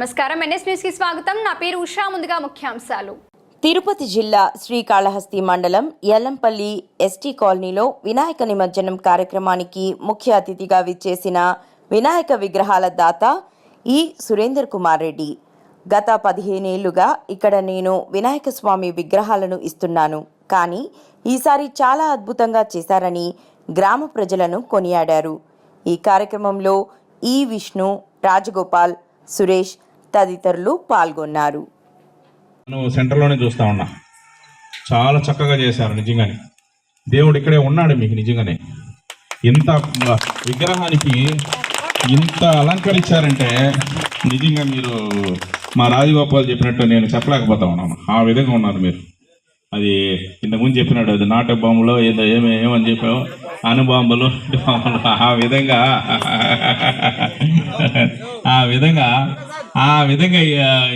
నమస్కారం. ఎన్ఎస్ న్యూస్కి స్వాగతం. నా పేరు ఉషా. ముందుగా ముఖ్యాంశాలు. తిరుపతి జిల్లా శ్రీకాళహస్తి మండలం యల్లంపల్లి ఎస్టీ కాలనీలో వినాయక నిమజ్జనం కార్యక్రమానికి ముఖ్య అతిథిగా విచ్చేసిన వినాయక విగ్రహాల దాత ఈ సురేందర్ కుమార్ రెడ్డి. గత పదిహేనేళ్ళుగా ఇక్కడ నేను వినాయక స్వామి విగ్రహాలను ఇస్తున్నాను. కానీ ఈసారి చాలా అద్భుతంగా చేశారని గ్రామ ప్రజలను కొనియాడారు. ఈ కార్యక్రమంలో ఈ విష్ణు రాజగోపాల్ సురేష్ తదితరులు పాల్గొన్నారు. నువ్వు సెంటర్లోనే చూస్తా ఉన్నా. చాలా చక్కగా చేశారు నిజంగానే. దేవుడు ఇక్కడే ఉన్నాడు మీకు నిజంగానే. ఇంత విగ్రహానికి ఇంత అలంకరించారంటే నిజంగా మీరు మా రాజగోపాల్ చెప్పినట్టు నేను చెప్పలేకపోతా ఉన్నాను. ఆ విధంగా ఉన్నారు మీరు. అది ఇంతకుముందు చెప్పినాడు అది నాటక బాంబులో ఏదో ఏమే ఏమని చెప్పావు? అనుబాంబులు. ఆ విధంగా ఆ విధంగా ఆ విధంగా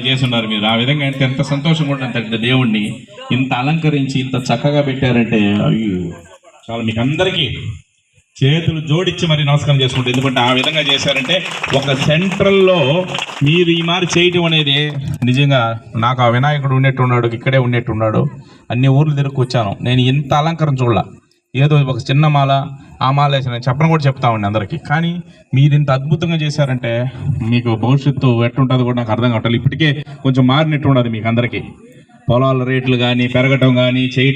చేస్తున్నారు మీరు. ఆ విధంగా అంటే ఎంత సంతోషంగా ఉంటుంది దేవుణ్ణి. ఇంత అలంకరించి ఇంత చక్కగా పెట్టారంటే అయ్యో చాలా మీకు అందరికీ చేతులు జోడించి మరి నమస్కారం చేసుకుంటారు ఎందుకంటే ఆ విధంగా చేశారంటే ఒక సెంట్రల్లో మీరు ఈ మారి చేయటం అనేది నిజంగా నాకు ఆ వినాయకుడు ఉన్నట్టున్నాడు ఇక్కడే ఉన్నట్టున్నాడు అన్ని ఊర్లు తిరిగి వచ్చాను. నేను ఇంత అలంకరణ చూడాల. ఏదో ఒక చిన్న మాల ఆ మాల వేసిన చెప్పడం కూడా చెప్తా ఉండి అందరికీ. కానీ మీరు ఇంత అద్భుతంగా చేశారంటే మీకు భవిష్యత్తు ఎట్టుంటుందో కూడా నాకు అర్థం కావట్లేదు. ఇప్పటికే కొంచెం మారినట్టు ఉండదు మీకు అందరికీ. పొలాల రేట్లు కానీ పెరగటం కానీ చేయటం